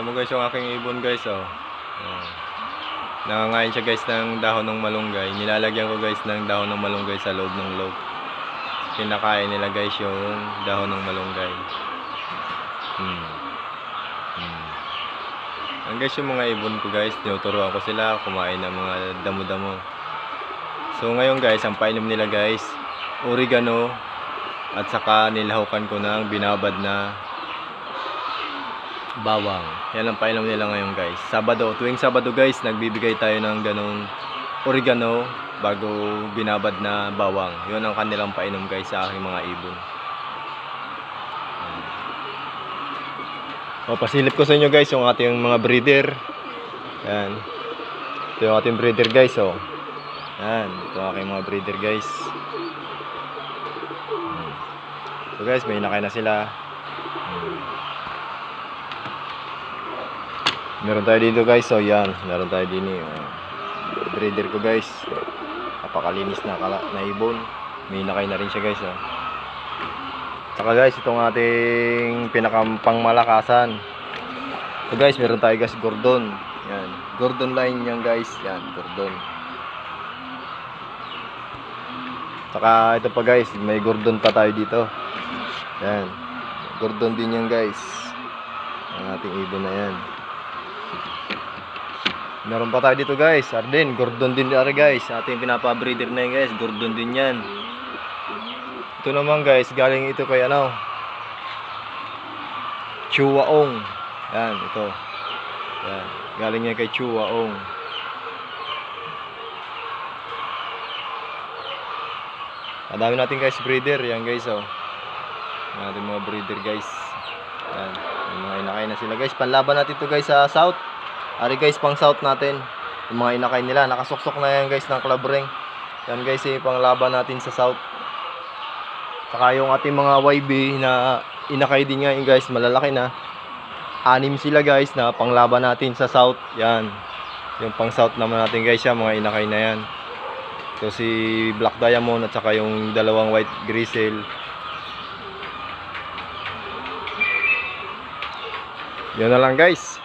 Tama guys yung aking ibon guys oh. oh. Nangangain siya guys ng dahon ng malunggay. Nilalagyan ko guys ng dahon ng malunggay sa loob ng loob. Kinakain nila guys yung dahon ng malunggay. Hmm. Hmm. Ang guys yung mga ibon ko guys, tinuturuan ko sila kumain ng mga damo-damo. So ngayon guys, ang painom nila guys, oregano at saka nilahukan ko ng binabad na bawang. Yan ang painom nila ngayon guys. Sabado, tuwing Sabado guys, nagbibigay tayo ng ganong oregano bago binabad na bawang. Yun ang kanilang painom guys sa aking mga ibon. O, pasilip ko sa inyo guys yung ating mga breeder. Yan. Ito yung ating breeder guys oh. Yan, ito ang aking mga breeder guys. So guys, may nakay na sila. Hmm. Meron tayo dito guys. So yan, meron tayo din oh. Breeder ko guys. Napakalinis na, na ibon. May nakay na rin siya guys. Oh. Saka guys, itong ating pinakampang malakasan. So guys, meron tayo guys Gordon. Yan. Gordon line yan guys. Yan, Gordon. Saka ito pa guys, may Gordon pa tayo dito. Yan. Gordon din yan guys. Ang ating ibon na yan. Meron pa tayo dito guys. Arden, Gordon din ari guys. Ating pinapa-breeder na yan guys. Gordon din yan. Ito naman guys, galing ito kay ano. Chuwaong. Yan, ito. Yan. Galing yan kay Chuwaong. Madami natin guys breeder. Yan guys oh. Yan ating mga breeder guys. Yan. Mga inakay na sila guys. Panlaban natin to guys sa south. Ari guys pang south natin. Yung mga inakay nila. Nakasuksok na yan guys ng club ring. Yan guys eh panglaban natin sa south. Saka yung ating mga YB na inakay din nga yun guys. Malalaki na. Anim sila guys na panglaban natin sa south. Yan. Yung pang south naman natin guys yan. Mga inakay na yan. So si Black Diamond at saka yung dalawang white grizzle. Yun na lang guys.